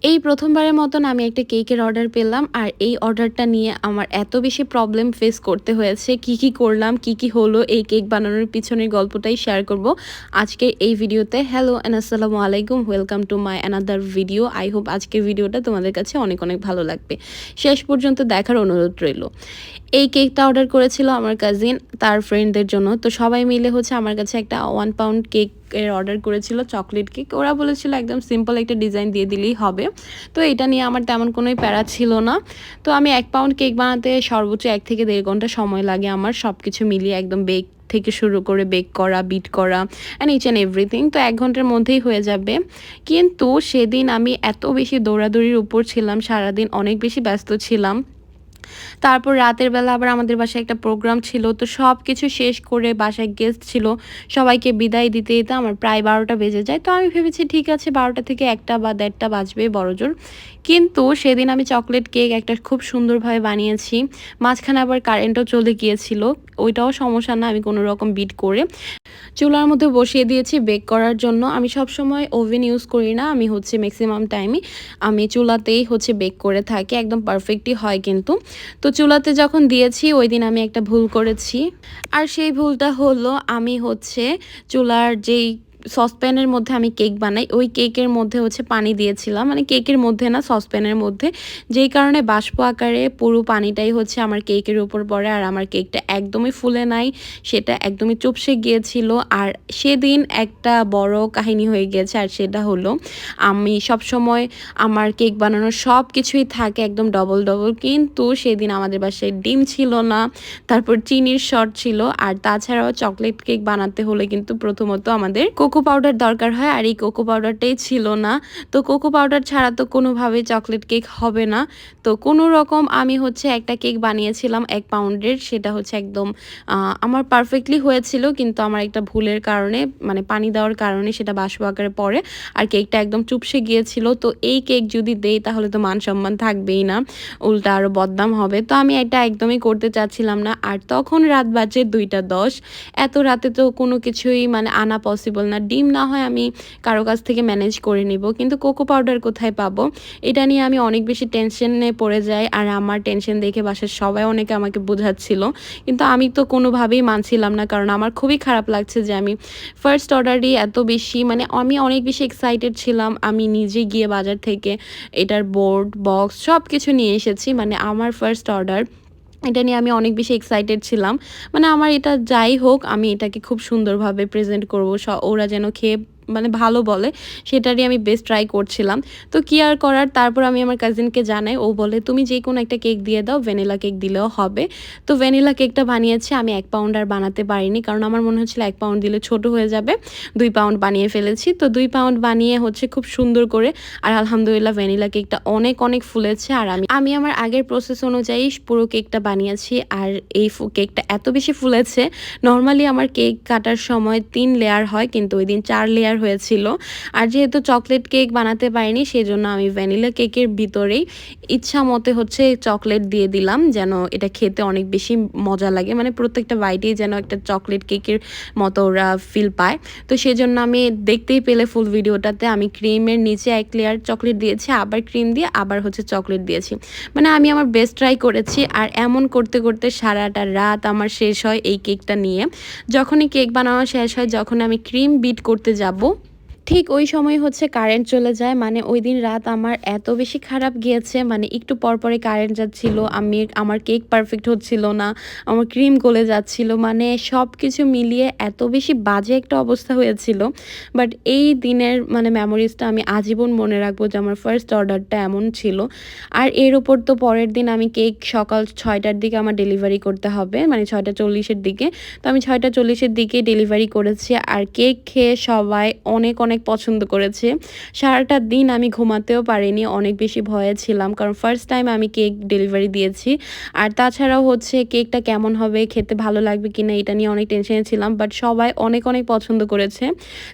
এই প্রথমবারের মতন আমি একটা কেকের অর্ডার পেলাম আর এই অর্ডারটা নিয়ে আমার এত বেশি প্রবলেম ফেস করতে হয়েছে। কি কি করলাম, কি কি হলো, এই কেক বানানোর পিছনের গল্পটাই শেয়ার করব। আজকে এই ভিডিওতে হ্যালো অ্যান্ড আসসালামু আলাইকুম welcome to my another video I hope আজকের ভিডিওটা তোমাদের কাছে অনেক অনেক ভালো লাগবে। শেষ পর্যন্ত দেখার অনুরোধ রইল। এই কেকটা অর্ডার করেছিল আমার কাজিন তার ফ্রেন্ডদের জন্য। তো সবাই মিলে হচ্ছে আমার কাছে একটা ওয়ান পাউন্ড কেক এর অর্ডার করেছিল চকলেট কেক ওরা বলেছিল একদম সিম্পল একটা ডিজাইন দিয়ে দিলেই হবে। তো এটা নিয়ে আমার তেমন কোনোই প্যারা ছিল না। তো আমি এক পাউন্ড কেক বানাতে সর্বোচ্চ এক থেকে দেড় ঘণ্টা সময় লাগে আমার। সব কিছু মিলিয়ে একদম বেক থেকে শুরু করে বেক করা বিট করা অ্যান্ড ইচ অ্যান্ড এভরিথিং তো এক ঘণ্টার মধ্যেই হয়ে যাবে। কিন্তু সেদিন আমি এত বেশি দৌড়াদৌড়ির উপর ছিলাম, সারাদিন অনেক বেশি ব্যস্ত ছিলাম। তারপর রাতের বেলা আবার আমাদের বাসায় একটা প্রোগ্রাম ছিল, তো সব কিছু শেষ করে বাসায় গেস্ট ছিল। সবাইকে বিদায় দিতে দিতে আমার প্রায় বারোটা বেজে যায়। তো আমি ভেবেছি, ঠিক আছে, বারোটা থেকে একটা বা দেড়টা বাজবে বড়জোর। কিন্তু সেদিন আমি চকলেট কেক একটা খুব সুন্দরভাবে বানিয়েছি। মাঝখানে আবার কারেন্টও চলে গিয়েছিল। ওইটাও সমস্যা না, আমি কোনো রকম বিট করে চুলার মধ্যে বসিয়ে দিয়েছি বেক করার জন্য। আমি সব সময় ওভেন ইউজ করি না, আমি হচ্ছে ম্যাক্সিমাম টাইমই আমি চুলাতেই হচ্ছে বেক করে থাকি। একদম পারফেক্টই হয় কিন্তু। তো চুলাতে যখন দিয়েছি, ওই দিন আমি একটা ভুল করেছি। আর সেই ভুলটা হলো, আমি হচ্ছে চুলার যেই সসপ্যানের মধ্যে আমি কেক বানাই। ওই কেকের মধ্যে হচ্ছে পানি দিয়েছিলাম। মানে কেকের মধ্যে না, সসপ্যানের মধ্যে। যেই কারণে বাষ্প আকারে পুরো পানিটাই হচ্ছে আমার কেকের উপর পড়ে আর আমার কেকটা একদমই ফুলে নাই। সেটা একদমই চুপসে গিয়েছিল। আর সেদিন একটা বড় কাহিনী হয়ে গিয়েছে আর সেটা হলো, আমি সব সময় আমার কেক বানানোর সব কিছুই থাকে একদম ডবল ডবল। কিন্তু সেদিন আমাদের বাসায় ডিম ছিল না, তারপর চিনির শর্ট ছিল। আর তাছাড়াও চকলেট কেক বানাতে হলে কিন্তু প্রথমত আমাদের কোকো পাউডার দরকার হয় আর এই কোকো পাউডারটাই ছিল না। তো কোকো পাউডার ছাড়া তো কোনোভাবেই চকলেট কেক হবে না। তো কোনো রকম আমি হচ্ছে একটা কেক বানিয়েছিলাম এক পাউন্ডের, সেটা হচ্ছে একদম আমার পারফেক্টলি হয়েছিল কিন্তু আমার একটা ভুলের কারণে মানে পানি দেওয়ার কারণে সেটা বাষ্প আকারে পড়ে আর কেকটা একদম চুপসে গিয়েছিল। তো এই কেক যদি দেই তাহলে তো মান সম্মান থাকবেই না, উল্টা আরও বদনাম হবে। তো আমি এটা একদমই করতে চাচ্ছিলাম না। আর তখন রাত বাজে দুইটা দশ, এত রাতে তো কোনো কিছুই মানে আনা পসিবল না। ডিম না হয় আমি কারও কাছ থেকে ম্যানেজ করে নিব। কিন্তু কোকো পাউডার কোথায় পাবো? এটা নিয়ে আমি অনেক বেশি টেনশনে পড়ে যাই আর আমার টেনশন দেখে বাসার সবাই অনেকে আমাকে বোঝাচ্ছিল। কিন্তু আমি তো কোনোভাবেই মানছিলাম না কারণ আমার খুবই খারাপ লাগছে যে আমি ফার্স্ট অর্ডারই এত বেশি মানে আমি অনেক বেশি এক্সাইটেড ছিলাম। আমি নিজে গিয়ে বাজার থেকে এটার বোর্ড বক্স সব কিছু নিয়ে এসেছি। মানে আমার ফার্স্ট অর্ডার এটা নিয়ে আমি অনেক বেশি এক্সাইটেড ছিলাম। মানে আমার এটা যাই হোক, আমি এটাকে খুব সুন্দরভাবে প্রেজেন্ট করব। ওরা যেন খেয়ে মানে ভালো বলে, সেটারই আমি বেস্ট ট্রাই করছিলাম। তো কি আর করার? তারপর আমি আমার কাজিনকে জানাই, ও বলে, তুমি যে কোনো একটা কেক দিয়ে দাও ভ্যানিলা কেক দিলেও হবে। তো ভ্যানিলা কেকটা বানিয়েছে, আমি এক পাউন্ড আর বানাতে পারিনি, কারণ আমার মনে হচ্ছিল এক পাউন্ড দিলে ছোট হয়ে যাবে। দুই পাউন্ড বানিয়ে ফেলেছি। তো দুই পাউন্ড বানিয়ে হচ্ছে খুব সুন্দর করে, আর আলহামদুলিল্লাহ ভ্যানিলা কেকটা অনেক অনেক ফুলেছে, আর আমি আমি আমার আগের প্রসেস অনুযায়ী পুরো কেকটা বানিয়েছি, আর এই কেকটা এত বেশি ফুলেছে। নর্মালি আমার কেক কাটার সময় তিন লেয়ার হয়, কিন্তু ওই দিন চার লেয়ার হয়েছিল। আর যেহেতু চকলেট কেক বানাতে পারিনি সেই জন্য আমি ভ্যানিলা কেকের ভিতরেই ইচ্ছা মতে হচ্ছে চকলেট দিয়ে দিলাম, যেন এটা খেতে অনেক বেশি মজা লাগে। মানে প্রত্যেকটা বাইটেই যেন একটা চকলেট কেকের মতো ওরা ফিল পায়। তো সেজন্য আমি দেখতেই পেলে ফুল ভিডিওটাতে আমি ক্রিমের নিচে এক লেয়ার চকলেট দিয়েছি, আবার ক্রিম দিয়ে আবার হচ্ছে চকলেট দিয়েছি। মানে আমি আমার বেস্ট ট্রাই করেছি, আর এমন করতে করতে সারাটা রাত আমার শেষ হয় এই কেকটা নিয়ে। যখনই কেক বানানো শেষ হয়, যখন আমি ক্রিম বিট করতে যাব ঠিক ওই সময় হচ্ছে কারেন্ট চলে যায়। মানে ওই দিন রাত আমার এত বেশি খারাপ গিয়েছে। মানে একটু পর পরে কারেন্ট যাচ্ছিল, আমি, আমার কেক পারফেক্ট হচ্ছিল না, আমার ক্রিম গলে যাচ্ছিল। মানে সব কিছু মিলিয়ে এত বেশি বাজে একটা অবস্থা হয়েছিল। বাট এই দিনের মানে মেমোরিজটা আমি আজীবন মনে রাখব যে আমার ফার্স্ট অর্ডারটা এমন ছিল। আর এর উপর তো পরের দিন আমি কেক সকাল ছয়টার দিকে আমার ডেলিভারি করতে হবে। মানে ছয়টা চল্লিশের দিকে। তো আমি ছয়টা চল্লিশের দিকে ডেলিভারি করেছি। আর কেক খেয়ে সবাই অনেক অনেক অনেক পছন্দ করেছে। সারাটা দিন আমি ঘুমাতেও পারিনি, অনেক বেশি ভয়ে ছিলাম কারণ ফার্স্ট টাইম আমি কেক ডেলিভারি দিয়েছি। আর তাছাড়াও হচ্ছে কেকটা কেমন হবে, খেতে ভালো লাগবে কিনা এটা নিয়ে অনেক টেনশনে ছিলাম বাট সবাই অনেক অনেক পছন্দ করেছে।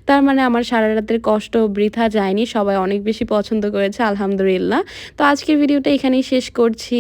তার মানে আমার সারা রাতের কষ্ট বৃথা যায়নি, সবাই অনেক বেশি পছন্দ করেছে, আলহামদুলিল্লাহ। তো আজকের ভিডিওটা এখানেই শেষ করছি।